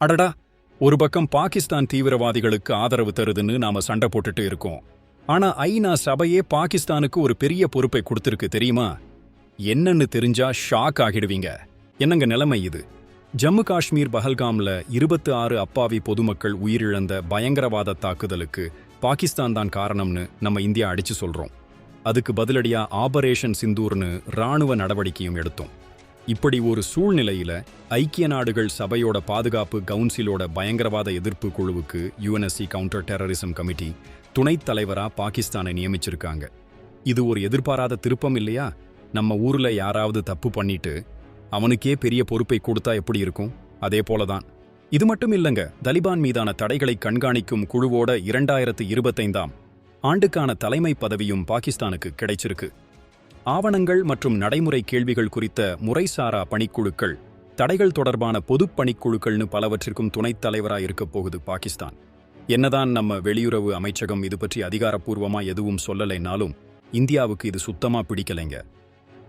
அடடா ஒரு பக்கம் பாகிஸ்தான் தீவிரவாதிகளுக்கு ஆதரவு தருதுன்னு நாம சண்டை போட்டுட்டு இருக்கோம். ஆனா ஐநா சபையே பாகிஸ்தானுக்கு ஒரு பெரிய பொறுப்பை கொடுத்திருக்கு தெரியுமா? என்னன்னு தெரிஞ்சா ஷாக் ஆகிடுவீங்க. என்னங்க நிலைமை இது? ஜம்மு காஷ்மீர் பஹல்காம்ல இருபத்தி ஆறு அப்பாவி பொதுமக்கள் உயிரிழந்த பயங்கரவாத தாக்குதலுக்கு பாகிஸ்தான் தான் காரணம்னு நம்ம இந்தியா அடிச்சு சொல்றோம். அதுக்கு பதிலடியா ஆபரேஷன் சிந்தூர்னு ராணுவ நடவடிக்கையும் எடுத்தோம். இப்படி ஒரு சூழ்நிலையில ஐக்கிய நாடுகள் சபையோட பாதுகாப்பு கவுன்சிலோட பயங்கரவாத எதிர்ப்பு குழுவுக்கு யுஎன்எஸ்சி கவுண்டர் டெரரிசம் கமிட்டி துணைத் தலைவரா பாகிஸ்தானை நியமிச்சிருக்காங்க. இது ஒரு எதிர்பாராத திருப்பம் இல்லையா? நம்ம ஊர்ல யாராவது தப்பு பண்ணிட்டு அவனுக்கே பெரிய பொறுப்பை கொடுத்தா எப்படி இருக்கும்? அதே போலதான். இது மட்டும் இல்லங்க தலிபான் மீதான தடைகளை கண்காணிக்கும் குழுவோட இரண்டாயிரத்து இருபத்தைந்தாம் ஆண்டுக்கான தலைமை பதவியும் பாகிஸ்தானுக்கு கிடைச்சிருக்கு. ஆவணங்கள் மற்றும் நடைமுறை கேள்விகள் குறித்த முறைசாரா பணிக்குழுக்கள் தடைகள் தொடர்பான பொதுப் பணிக்குழுக்கள்னு பலவற்றிற்கும் துணைத் தலைவராக இருக்கப் போகுது பாகிஸ்தான். என்னதான் நம்ம வெளியுறவு அமைச்சகம் இது பற்றி அதிகாரப்பூர்வமா எதுவும் சொல்லலைனாலும் இந்தியாவுக்கு இது சுத்தமா பிடிக்கலைங்க.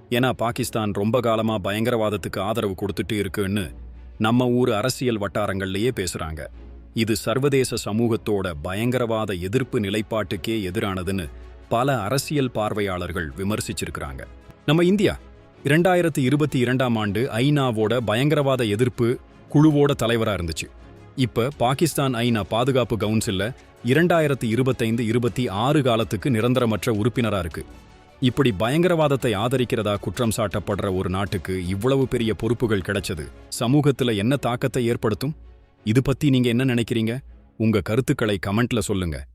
ஏன்னா பாகிஸ்தான் ரொம்ப காலமா பயங்கரவாதத்துக்கு ஆதரவு கொடுத்துட்டு இருக்குன்னு நம்ம ஊர் அரசியல் வட்டாரங்கள்லயே பேசுறாங்க. இது சர்வதேச சமூகத்தோட பயங்கரவாத எதிர்ப்பு நிலைப்பாட்டுக்கே எதிரானதுன்னு பல அரசியல் பார்வையாளர்கள் விமர்சிச்சிருக்கிறாங்க. நம்ம இந்தியா இரண்டாயிரத்தி இருபத்தி இரண்டாம் ஆண்டு ஐநாவோட பயங்கரவாத எதிர்ப்பு குழுவோட தலைவரா இருந்துச்சு. இப்ப பாகிஸ்தான் ஐநா பாதுகாப்பு கவுன்சிலில் இரண்டாயிரத்தி இருபத்தைந்து இருபத்தி ஆறு காலத்துக்கு நிரந்தரமற்ற உறுப்பினரா இருக்கு. இப்படி பயங்கரவாதத்தை ஆதரிக்கிறதா குற்றம் சாட்டப்படுற ஒரு நாட்டுக்கு இவ்வளவு பெரிய பொறுப்புகள் கிடைச்சது சமூகத்துல என்ன தாக்கத்தை ஏற்படுத்தும்? இது பத்தி நீங்க என்ன நினைக்கிறீங்க? உங்க கருத்துக்களை கமெண்ட்ல சொல்லுங்க.